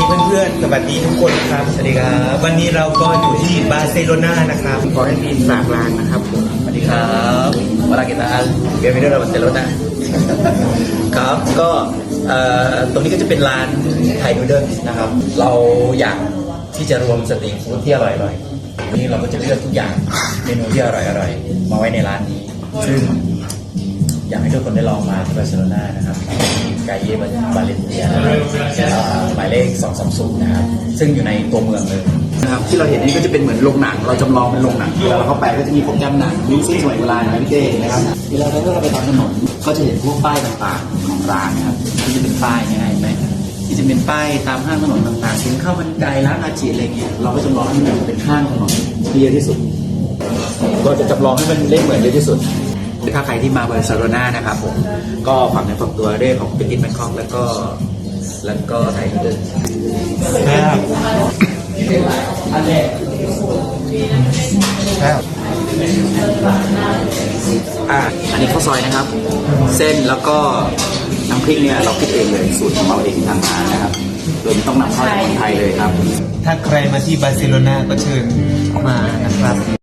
ดีเพื่อนๆ สวัสดีทุกคนครับ สวัสดีครับ วันนี้เราก็อยู่ที่บาร์เซโลนานะครับ ขอให้มีฝากร้านนะครับผมสวัสดีครับวลากิตาเบียร์มิเดอร์บาร์เซโลนาครับ ก็เอ่อตรงนี้ก็จะเป็นร้านไทยนูเดิลนะครับ เราอยากที่จะรวมสตรีทฟู้ดที่อร่อยๆวันนี้เราก็จะเลือกทุกอย่างเมนูที่อร่อยๆ มาไว้ในร้านนี้ ซึ่ง อยากให้ทุกคนได้ลองมาที่บาร์เซโลนานะครับไกเย่บาเลนเตียนะครับเอ่อหมายเลข220นะครับ ซึ่งอยู่ในตัวเมืองเลยนะครับที่เราเห็นนี่ก็จะเป็นเหมือนโรงหนัง เราจำลองเป็นโรงหนังเวลาเราเข้าไปก็จะมีโปรแกรมหนังมีซีสมัยโบราณนะพี่เต้นะครับเวลาเราเราไปตามถนนก็จะเห็นพวกป้ายต่างๆของร้านนะครับที่จะเป็นป้ายเนี่ยเห็นไหมที่จะเป็นป้ายตามห้างถนนต่างๆถึงข้าวมันไก่ร้านอาจีอะไรเงี้ยเราก็จำลองให้มันเป็นห้างถนนที่เยอะที่สุดก็จะจำลองให้มันเล่นเหมือนเยอะที่สุด ถ้าใครที่มาบาร์เซโลนานะครับผมก็ฝากในฝากตัวด้วยของเป็นดินแบงคอกแล้วก็แล้วก็ไทยเดินครับครับอ่าอันนี้ข้าวซอยนะครับ เส้นแล้วก็น้ำพริกเนี่ยเราคิดเองเลยสูตรของเราเองทางร้านนะครับโดยไม่ต้องนำเข้าจากคนไทยเลยครับ ถ้าใครมาที่บาร์เซโลนาก็เชิญมานะครับ